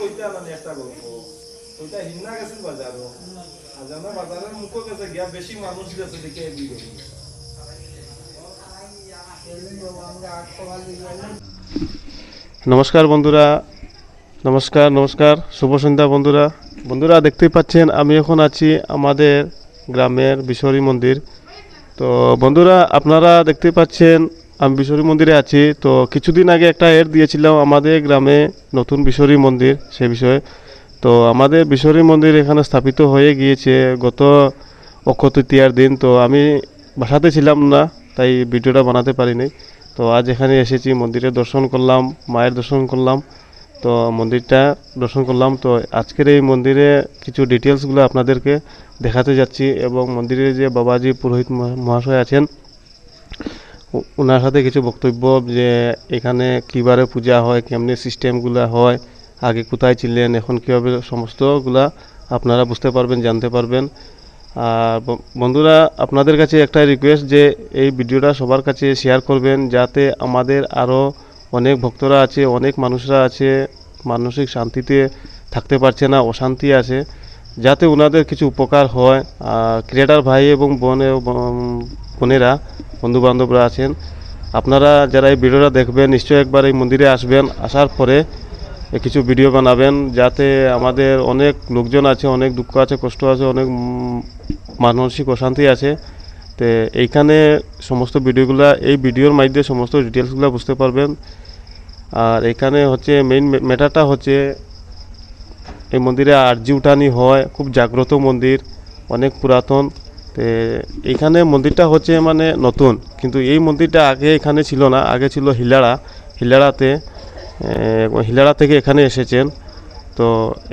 কইতে আনানি একটা গল্প। ওইটা হিন্না বাজারের মুখও গেছে গিয়া বেশি মানুষ গেছে দেখে নমস্কার বন্ধুরা নমস্কার নমস্কার শুভ সন্ধ্যা বন্ধুরা। বন্ধুরা দেখতেই পাচ্ছেন, আমি এখন আছি আমাদের গ্রামের বিশ্বরী মন্দির। তো বন্ধুরা, আপনারা দেখতে পাচ্ছেন আমি বিশ্বরী মন্দিরে আছি। তো কিছুদিন আগে একটা এড দিয়েছিলাম আমাদের গ্রামে নতুন বিশ্বরী মন্দির সে বিষয়ে। তো আমাদের বিশ্বরী মন্দির এখানে স্থাপিত হয়ে গিয়েছে গত অক্ষয় তৃতীয়ার দিন। তো আমি বাসাতে ছিলাম না, তাই ভিডিওটা বানাতে পারিনি। তো আজ এখানে এসেছি, মন্দিরে দর্শন করলাম, মায়ের দর্শন করলাম। তো মন্দিরটা দর্শন করলাম। তো আজকের এই মন্দিরে কিছু ডিটেলসগুলো আপনাদেরকে দেখাতে যাচ্ছি এবং মন্দিরে যে বাবাজি পুরোহিত মহা- মহাশয় আছেন ওনার সাথে কিছু বক্তব্য যে এখানে কীবারে পূজা হয়, কেমনি সিস্টেমগুলো হয়, আগে কোথায় ছিলেন, এখন কীভাবে সমস্তগুলা আপনারা বুঝতে পারবেন, জানতে পারবেন। আর বন্ধুরা, আপনাদের কাছে একটা রিকোয়েস্ট যে এই ভিডিওটা সবার কাছে শেয়ার করবেন যাতে আমাদের আরও অনেক ভক্তরা আছে, অনেক মানুষরা আছে, মানসিক শান্তিতে থাকতে পারছে না, অশান্তি আছে, যাতে ওনাদের কিছু উপকার হয়। আর ক্রিয়েটার ভাই এবং বোনে বোনেরা, বন্ধুবান্ধবরা আছেন, আপনারা যারা এই ভিডিওটা দেখবেন, নিশ্চয়ই একবার এই মন্দিরে আসবেন, আসার পরে কিছু ভিডিও বানাবেন যাতে আমাদের অনেক লোকজন আছে, অনেক দুঃখ আছে, কষ্ট আছে, অনেক মানসিক অশান্তি আছে। তো এইখানে সমস্ত ভিডিওগুলো, এই ভিডিওর মাধ্যমে সমস্ত ডিটেলসগুলো বুঝতে পারবেন। আর এখানে হচ্ছে মেইন ম্যাটারটা হচ্ছে, এই মন্দিরে আরজি উঠানি হয়, খুব জাগ্রত মন্দির, অনেক পুরাতন। তো এইখানে মন্দিরটা হচ্ছে মানে নতুন, কিন্তু এই মন্দিরটা আগে এখানে ছিল না, আগে ছিল হিলাড়া, হিলাড়াতে হিলাড়া থেকে এখানে এসেছেন। তো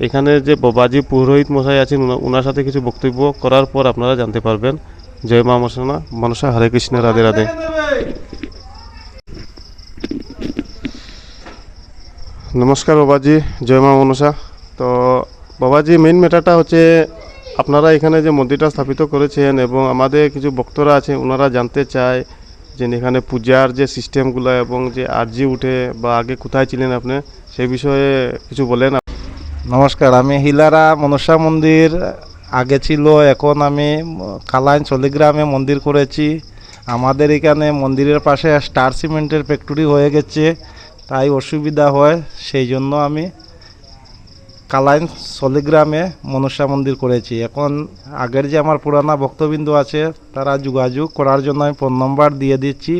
এখানে যে বাবাজি পুরোহিত মশাই আছেন ওনার সাথে কিছু বক্তব্য করার পর আপনারা জানতে পারবেন। জয় মা মশানা মনসা, হরে কৃষ্ণ, রাধে রাধে। নমস্কার বাবাজি, জয় মা মনসা। তো বাবাজি মেইন ম্যাটারটা হচ্ছে আপনারা এখানে যে মন্দিরটা স্থাপিত করেছেন এবং আমাদের কিছু ভক্তরা আছে ওনারা জানতে চায় যে এখানে পূজার যে সিস্টেমগুলো এবং যে আর্জি উঠে বা আগে কোথায় ছিলেন আপনি সেই বিষয়ে কিছু বলেন। নমস্কার, আমি হিলারা মনসা মন্দির। আগে ছিল, এখন আমি কালাইন চলিগ্রামে মন্দির করেছি। আমাদের এখানে মন্দিরের পাশে স্টার সিমেন্টের ফ্যাক্টরি হয়ে গেছে, তাই অসুবিধা হয়, সেই জন্য আমি কালাইন সলিগ্রামে মনসা মন্দির করেছি। এখন আগের যে আমার পুরানা ভক্তবিন্দু আছে, তারা যোগাযোগ করার জন্য আমি ফোন নম্বর দিয়ে দিচ্ছি,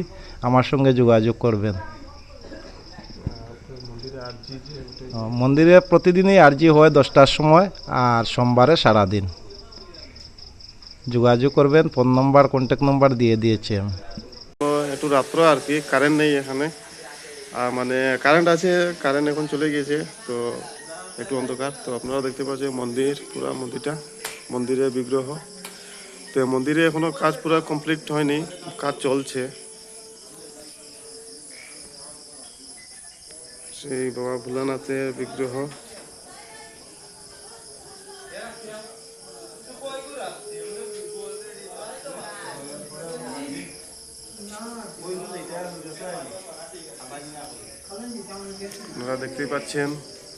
আমার সঙ্গে যোগাযোগ করবেন। মন্দিরে প্রতিদিনই আরজি হয় দশটার সময়, আর সোমবারে সারাদিন। যোগাযোগ করবেন, ফোন নম্বর কন্ট্যাক্ট নম্বর দিয়ে দিয়েছি আমি। একটু রাত্র আর কি কারেন্ট নেই এখানে। মানে কারেন্ট আছে কারেন্ট এখন চলে গিয়েছে, তো একটু অন্ধকার। তো আপনারা দেখতে পাচ্ছেন মন্দির, পুরা মন্দিরটা, মন্দিরের বিগ্রহ। তো মন্দিরে এখনও কাজ পুরো কমপ্লিট হয়নি, কাজ চলছে। সেই বাবা ভোলানাথের বিগ্রহ। আপনারা দেখতেই পাচ্ছেন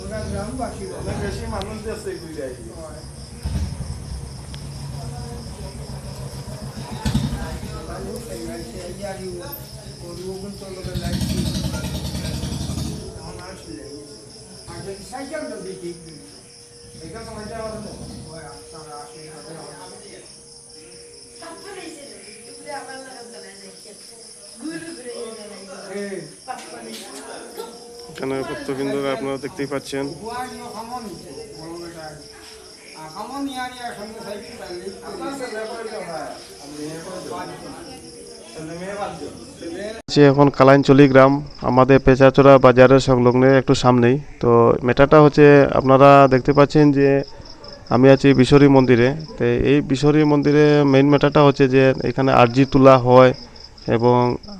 বিয়ে অনেক বেশি মানুষ গেছে এই বিয়ে এটা সময়টা আমার এখানে ভক্তবৃন্দরা আপনারা দেখতেই পাচ্ছেন। এখন কালাইনচলি গ্রাম, আমাদের পেঁচাচড়া বাজারের সংলগ্নে একটু সামনেই। তো মেটাটা হচ্ছে আপনারা দেখতে পাচ্ছেন যে আমি আছি বিশ্বরী মন্দিরে। তো এই বিশ্বরী মন্দিরে মেইন মেটাটা হচ্ছে যে এখানে আরজি তোলা হয় এবং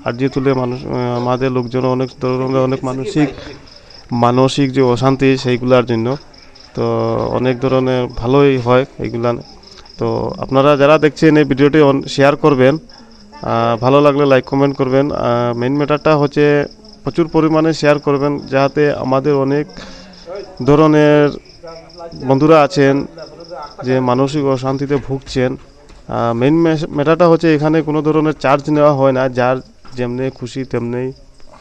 আরজি তুলে মানুষ আমাদের লোকজন অনেক ধরনের অনেক মানসিক মানসিক যে অশান্তি সেইগুলার জন্য। তো অনেক ধরনের ভালোই হয় এইগুলা। তো আপনারা যারা দেখছেন এই ভিডিওটি শেয়ার করবেন। ভালো লাগলে লাইক কমেন্ট করবেন। মেইন ম্যাটারটা হচ্ছে প্রচুর পরিমাণে শেয়ার করবেন যাতে আমাদের অনেক ধরনের বন্ধুরা আছেন, যে মানসিক অশান্তিতে ভুগছেন। মেইন মেটাটা হচ্ছে এখানে কোনো ধরনের চার্জ নেওয়া হয় না। যার যেমনি খুশি তেমনি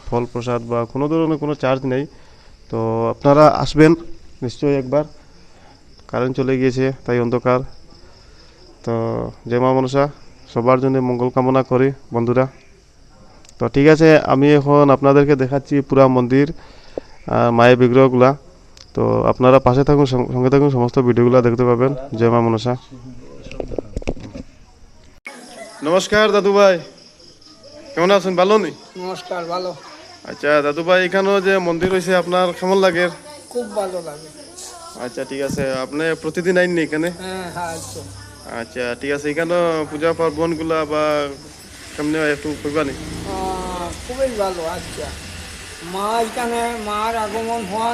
ফল প্রসাদ বা কোনো ধরনের কোনো চার্জ নেই। তো আপনারা আসবেন নিশ্চয়ই একবার। কারেন্ট চলে গিয়েছে, তাই অন্ধকার। তো জয় মা মনসা, সবার জন্য মঙ্গল কামনা করি বন্ধুরা। তো ঠিক আছে, আমি এখন আপনাদেরকে দেখাচ্ছি পুরা মন্দির মায়ের বিগ্রহগুলা। তো আপনারা পাশে থাকুন, সঙ্গে থাকুন, সমস্ত ভিডিওগুলো দেখতে পাবেন। জয় মা মনসা। নমস্কার দাদু ভাই কেমন আছেন? ভালো নি? নমস্কার ভালো। আচ্ছা দাদু ভাই এখানেও যে মন্দির হয়েছে আপনার কেমন লাগে? খুব ভালো লাগে। আচ্ছা ঠিক আছে। আপনি প্রতিদিন আইননি এখানে? হ্যাঁ হ্যাঁ আচ্ছা ঠিক আছে। এখানে পূজা পার্বণগুলা বা কেমনি একটু কইবা নি? খুবই ভালো আচ্ছা। মা এখানে মার আগমন হওয়া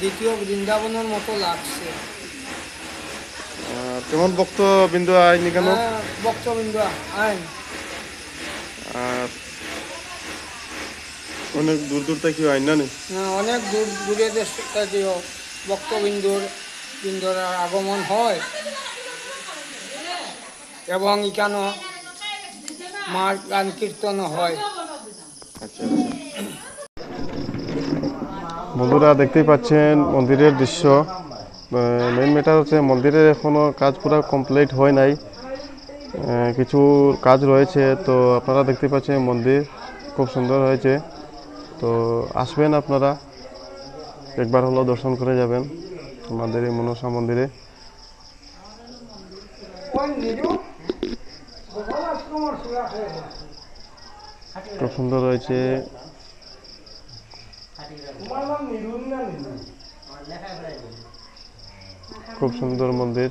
দ্বিতীয় বৃন্দাবনের মতো লাগছে। কেমন ভক্ত বিন্দু আইনি কেন হ্যাঁ, ভক্তবৃন্দ আইন। আর অনেক দূর দূর থেকে আইন না অনেক দূর দূরে দেশ থেকেও ভক্তবিন্দুর বিন্দুর আগমন হয়। এবং এখানে মার গান কীর্তন হয়। আচ্ছা। বন্ধুরা দেখতেই পাচ্ছেন মন্দিরের দৃশ্য। মেইন ম্যাটার হচ্ছে মন্দিরের এখনও কাজ পুরো কমপ্লিট হয় নাই। কিছু কাজ রয়েছে, তো আপনারা দেখতে পাচ্ছেন মন্দির খুব সুন্দর হয়েছে। তো আসবেন আপনারা, একবার হলো দর্শন করে যাবেন আমাদের এই মনসা মন্দিরে। খুব সুন্দর রয়েছে খুব সুন্দর মন্দির,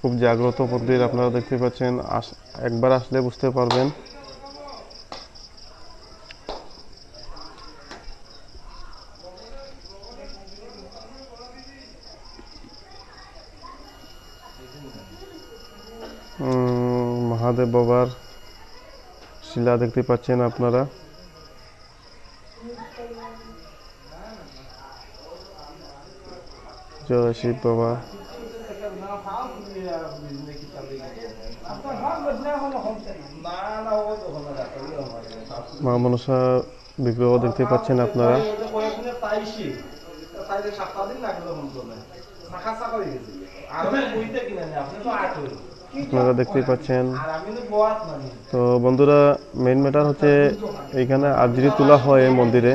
খুব জাগ্রত মন্দির আপনারা দেখতে পাচ্ছেন। একবার আসলে বুঝতে পারবেন। মহাদেব বাবার শিলা দেখতে পাচ্ছেন আপনারা। জয় বাবা মা মনসা বিগ্রহ দেখতে পাচ্ছেন আপনারা। আপনারা দেখতেই পাচ্ছেন। তো মানি বন্ধুরা মেইন ম্যাটার হচ্ছে এইখানে আরজিরি তোলা হয় মন্দিরে।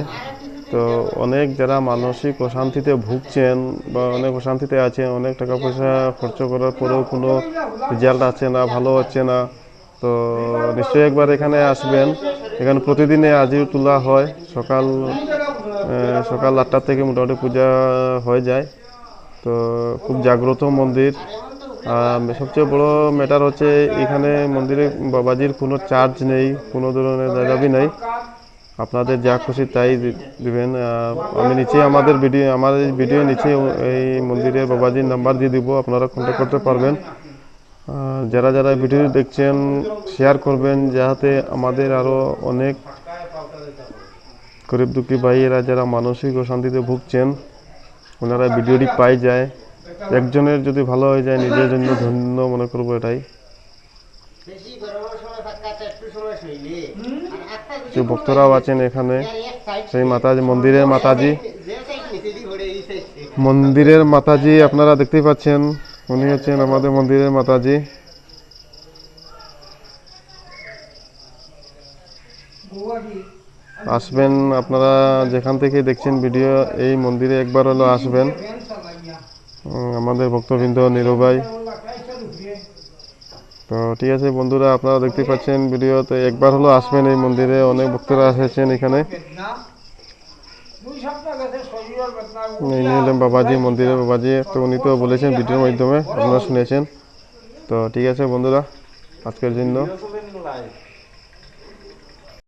তো অনেক যারা মানসিক অশান্তিতে ভুগছেন বা অনেক অশান্তিতে আছেন, অনেক টাকা পয়সা খরচ করার পরেও কোনো রেজাল্ট আছে না, ভালো হচ্ছে না, তো নিশ্চয়ই একবার এখানে আসবেন। এখানে প্রতিদিনে আরজিরি তোলা হয়, সকাল সকাল আটটা থেকে মোটামুটি পূজা হয়ে যায়। তো খুব জাগ্রত মন্দির। আর সবচেয়ে বড় ম্যাটার হচ্ছে এখানে মন্দিরে বাবাজির কোনো চার্জ নেই, কোনো ধরনের দাবি নেই। আপনাদের যা খুশি তাই দিবেন। আমি নিচে আমাদের ভিডিও, আমার এই ভিডিও নিচে এই মন্দিরের বাবাজির নাম্বার দিয়ে দিব, আপনারা কন্ট্যাক্ট করতে পারবেন। যারা যারা ভিডিও দেখছেন শেয়ার করবেন যাতে আমাদের আরও অনেক গরিব দুঃখী ভাইয়েরা যারা মানসিক অশান্তিতে ভুগছেন, ওনারা ভিডিওটি পাই যায়। একজনের যদি ভালো হয়ে যায়, নিজের জন্য ধন্য মনে করব এটাই। যে ভক্তরাও আছেন এখানে, সেই মাতাজি, মন্দিরের মাতাজি। মন্দিরের মাতাজি আপনারা দেখতেই পাচ্ছেন, উনি হচ্ছেন আমাদের মন্দিরের মাতাজি। আসবেন, আপনারা যেখান থেকে দেখছেন ভিডিও, এই মন্দিরে একবার হলো আসবেন। আমাদের ভক্তবৃন্দ নিরুভাই তো ঠিক আছে বন্ধুরা, আপনারা দেখতে পাচ্ছেন ভিডিওতে একবার হলো আসবেন এই মন্দিরে, অনেক ভক্তরা এসেছেন এখানে। বাবাজি মন্দিরে বাবাজি, তো উনি তো বলেছেন ভিডিওর মাধ্যমে, আপনারা শুনেছেন। তো ঠিক আছে বন্ধুরা, আজকের জন্য।